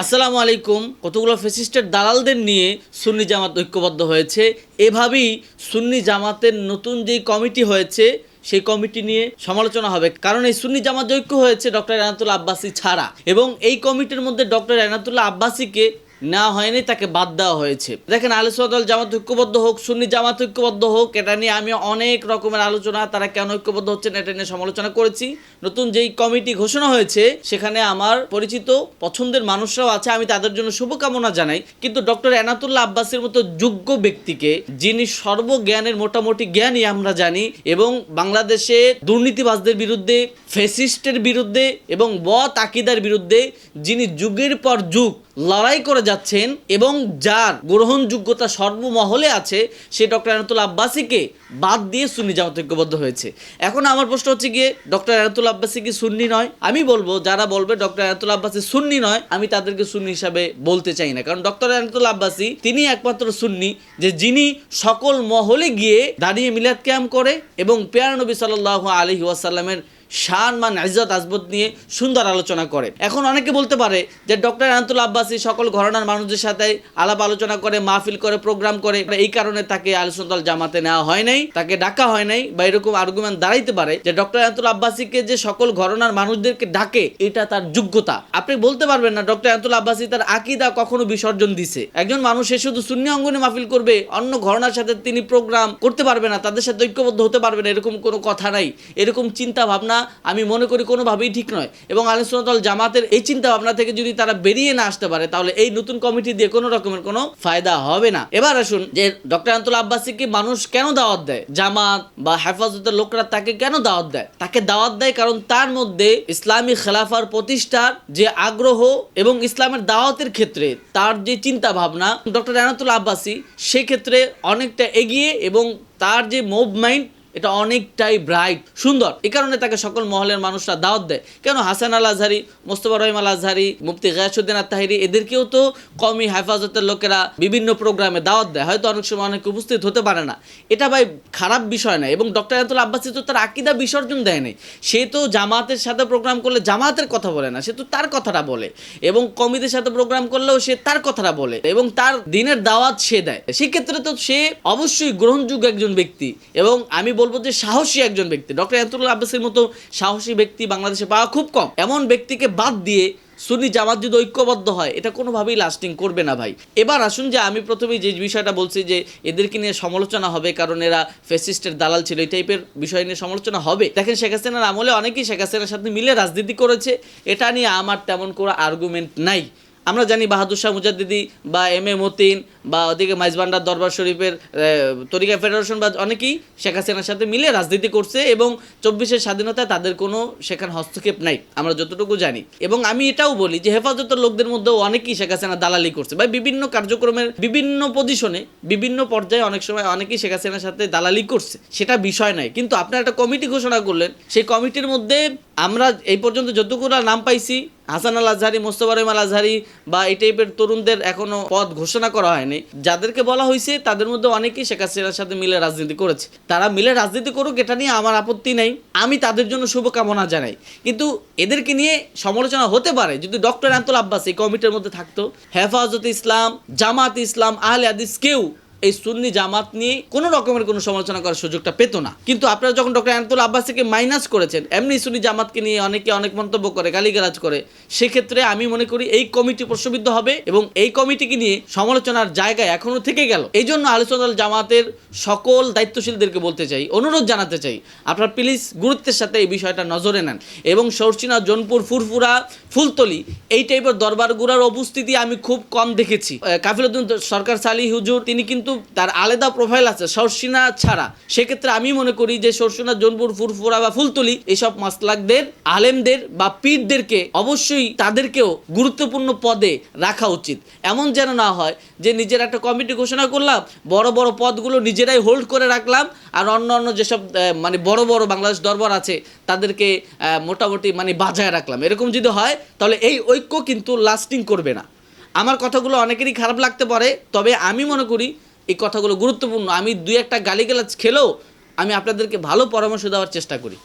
আসসালামু আলাইকুম। কতগুলো ফেসিস্টের দালালদের নিয়ে সুন্নি জামাত ঐক্যবদ্ধ হয়েছে? এভাবেই সুন্নি জামাতের নতুন যে কমিটি হয়েছে, সেই কমিটি নিয়ে সমালোচনা হবে। কারণ এই সুন্নি জামাত ঐক্য হয়েছে, ডক্টর এনাতুল্লাহ আব্বাসি ছাড়া। এবং এই কমিটির মধ্যে ডক্টর এনাতুল্লাহ আব্বাসিকে নেওয়া হয়নি, তাকে বাদ দেওয়া হয়েছে। দেখেন আলোচনা জামাত ঐক্যবদ্ধ হোক, সুন্নি জামাত ঐক্যবদ্ধ হোক, এটা নিয়ে আমি অনেক রকমের আলোচনা, তারা কেন ঐক্যবদ্ধ হচ্ছেন এটা নিয়ে সমালোচনা করেছি। নতুন যেই কমিটি ঘোষণা হয়েছে, সেখানে আমার পরিচিত পছন্দের মানুষরাও আছে, আমি তাদের জন্য শুভকামনা জানাই। কিন্তু ডক্টর এনাতুল্লাহ আব্বাসের মতো যোগ্য ব্যক্তিকে, যিনি সর্বজ্ঞানের মোটামুটি জ্ঞানই আমরা জানি, এবং বাংলাদেশে দুর্নীতিবাজদের বিরুদ্ধে ফেসিস্টের বিরুদ্ধে, এবং ব তাকিদার বিরুদ্ধে, যিনি যুগের পর যুগ লড়াই করে যাচ্ছেন এবং যার গ্রহণযোগ্যতা সর্বমহলে আছে, সে ডক্টর এনাতুল আব্বাসিকে বাদ দিয়ে সুন্নি জামাত ঐক্যবদ্ধ হয়েছে। এখন আমার প্রশ্ন হচ্ছে গিয়ে, ডক্টর এনাতুল আব্বাসি কি সুন্নি নয়? আমি বলব, যারা বলবে ডক্টর এনাতুল আব্বাসি সুন্নি নয়, আমি তাদেরকে সুন্নি হিসাবে বলতে চাই না। কারণ ডক্টর এনাতুল আব্বাসি, তিনি একমাত্র সুন্নি, যে যিনি সকল মহলে গিয়ে দাঁড়িয়ে মিলাদ ক্যাম্প করে এবং পেয়ার নবী সাল্লাহ আলহি ওয়াসাল্লামের শান মান ইজ্জত আজবত নিয়ে সুন্দর আলোচনা করে। এখন অনেকে বলতে পারে যে ডক্টর আনাতুল আব্বাসী সকল ঘরানার মানুষদের সাথে আলাপ আলোচনা করে, মাহফিল করে, প্রোগ্রাম করে, এই কারণে তাকে আলোচনা জামাতে নেওয়া হয় নাই, তাকে ডাকা হয় নাই বা এরকম আর্গুমেন্ট দাঁড়াইতে পারে যে ডক্টর আনাতুল আব্বাসীকে যে সকল ঘরনার মানুষদেরকে ডাকে, এটা তার যোগ্যতা। আপনি বলতে পারবেন না ডক্টর আনাতুল আব্বাসী তার আকিদা কখনো বিসর্জন দিছে। একজন মানুষ সে শুধু শূন্য অঙ্গনে মাহফিল করবে, অন্য ঘরনার সাথে তিনি প্রোগ্রাম করতে পারবে না, তাদের সাথে ঐক্যবদ্ধ হতে পারবে না, এরকম কোনো কথা নাই। এরকম চিন্তা ভাবনা আমি মনে করি কোনোভাবেই ঠিক নয়। এবং আলিসুল জামাতের এই চিন্তা ভাবনা থেকে যদি তারা বেরিয়ে না আসতে পারে, তাহলে এই নতুন কমিটি দিয়ে কোনো রকমের কোনো ফায়দা হবে না। এবার আসুন যে ডক্টর আন্তল আব্বাসীকে মানুষ কেন দাওয়াত দেয়? জামাত বা হেফাজতের লোকরা তাকে কেন দাওয়াত দেয়? তাকে দাওয়াত দেয় কারণ তার মধ্যে ইসলামী খেলাফার প্রতিষ্ঠার যে আগ্রহ এবং ইসলামের দাওয়াতের ক্ষেত্রে তার যে চিন্তা ভাবনা ডক্টর আনাতুল আব্বাসী, সেক্ষেত্রে অনেকটা এগিয়ে এবং তার যে মুভ মাইন্ড এটা অনেকটাই ব্রাইট সুন্দর। এ কারণে তাকে সকল মহলের মানুষরা দাওয়াত দেয়। কেন? হাসান আল আজহারি, মোস্তফা রহিম আল আজহারি, মুফতি গয়াসুদ্দিন আত্মাহিরি এদেরকেও তো কমই হেফাজতের লোকেরা বিভিন্ন প্রোগ্রামে দাওয়াত দেয়। হয়তো অনেক সময় অনেকে উপস্থিত হতে পারে না। এটা ভাই খারাপ বিষয় না এবং ডক্টর আয়াতুল আব্বাসি তো তার আকিদা বিসর্জন দেয় নাই। সে তো জামাতের সাথে প্রোগ্রাম করলে জামাতের কথা বলে না, সে তো তার কথাটা বলে। এবং কমিদের সাথে প্রোগ্রাম করলেও সে তার কথাটা বলে এবং তার দিনের দাওয়াত সে দেয়। সেক্ষেত্রে তো সে অবশ্যই গ্রহণযোগ্য একজন ব্যক্তি। এবং আমি বলব যে সাহসী একজন ব্যক্তি। ডক্টর আয়াতুল্লাহ আব্বাসের মতো সাহসী ব্যক্তি বাংলাদেশে পাওয়া খুব কম। এমন ব্যক্তিকে বাদ দিয়ে সুন্নি জামাত যদি ঐক্যবদ্ধ হয়, এটা কোনোভাবেই লাস্টিং করবে না ভাই। এবার আসুন যে আমি প্রথমেই যে বিষয়টা বলছি যে এদেরকে নিয়ে সমালোচনা হবে, কারণ এরা ফেসিস্টের দালাল ছিল, এই টাইপের বিষয় নিয়ে সমালোচনা হবে। দেখেন শেখ হাসিনার আমলে অনেকেই শেখ হাসিনার সাথে মিলে রাজনীতি করেছে। এটা নিয়ে আমার তেমন কোনো আর্গুমেন্ট নাই। আমরা জানি বাহাদুর শাহ মুজাদ্দিদি বা এম এ মতিন বা ওদিকে মাইজবান্ডার দরবার শরীফের তরিকা ফেডারেশন বা অনেকেই শেখ হাসিনার সাথে মিলে রাজনীতি করছে এবং চব্বিশের স্বাধীনতায় তাদের কোনো সেখানে হস্তক্ষেপ নাই, আমরা যতটুকু জানি। এবং আমি এটাও বলি যে হেফাজতের লোকদের মধ্যেও অনেকেই শেখ হাসিনা দালালি করছে। বা বিভিন্ন কার্যক্রমের বিভিন্ন পজিশনে বিভিন্ন পর্যায়ে অনেক সময় অনেকেই শেখ হাসিনার সাথে দালালি করছে, সেটা বিষয় নয়। কিন্তু আপনারা একটা কমিটি ঘোষণা করলেন, সেই কমিটির মধ্যে আমরা এই পর্যন্ত যতগুলো নাম পাইছি, হাসান আল আজহারি, মোস্তফা রহিম আল আজহারি বা এই টাইপের তরুণদের এখনও পদ ঘোষণা করা হয়নি। যাদেরকে বলা হয়েছে তাদের মধ্যে অনেকেই শেখ হাসিনার সাথে মিলে রাজনীতি করেছে। তারা মিলে রাজনীতি করুক, এটা নিয়ে আমার আপত্তি নেই। আমি তাদের জন্য শুভকামনা জানাই। কিন্তু এদেরকে নিয়ে সমালোচনা হতে পারে যদি ডক্টর আন্তল আব্বাস এই কমিটির মধ্যে থাকতো। হেফাজত ইসলাম, জামাত ইসলাম, আহলে আদিস কেউ এই সুন্নি জামাত নিয়ে কোনো রকমের কোনো সমালোচনা করার সুযোগটা পেত না। কিন্তু আপনারা যখন ডক্টর আনতুল আব্বাসীকে মাইনাস করেছেন, এমনি সুন্নি জামাতকে নিয়ে অনেকে অনেক মন্তব্য করে, গালিগালাজ করে, সেক্ষেত্রে আমি মনে করি এই কমিটি প্রশ্নবিদ্ধ হবে এবং এই কমিটিকে নিয়ে সমালোচনার জায়গায় এখনও থেকে গেল। এই জন্য আলোচনা জামাতের সকল দায়িত্বশীলদেরকে বলতে চাই, অনুরোধ জানাতে চাই, আপনারা প্লিজ গুরুত্বের সাথে এই বিষয়টা নজরে নেন এবং সরচিনা জোনপুর, ফুরফুরা, ফুলতলি এই টাইপের দরবার দরবারগুড়ার উপস্থিতি আমি খুব কম দেখেছি। কাফিলুদ্দিন সরকার সালি হুজুর, তিনি কিন্তু তার আলাদা প্রোফাইল আছে, সরসিনা ছাড়া। সেক্ষেত্রে আমি মনে করি যে সরসিনা, জোনপুর, ফুরফুরা বা ফুলতলি এইসব মাসলাকদের, আলেমদের বা পীরদেরকে অবশ্যই তাদেরকেও গুরুত্বপূর্ণ পদে রাখা উচিত। এমন যেন না হয় যে নিজের একটা কমিটি ঘোষণা করলাম, বড় বড় পদগুলো নিজেরাই হোল্ড করে রাখলাম, আর অন্য অন্য যেসব মানে বড় বড় বাংলাদেশ দরবার আছে, তাদেরকে মোটামুটি মানে বাজায় রাখলাম। এরকম যদি হয়, তাহলে এই ঐক্য কিন্তু লাস্টিং করবে না। আমার কথাগুলো অনেকেরই খারাপ লাগতে পারে, তবে আমি মনে করি এই কথাগুলো গুরুত্বপূর্ণ। আমি দুই একটা গালিগালাজ খেলেও আমি আপনাদেরকে ভালো পরামর্শ দেওয়ার চেষ্টা করি।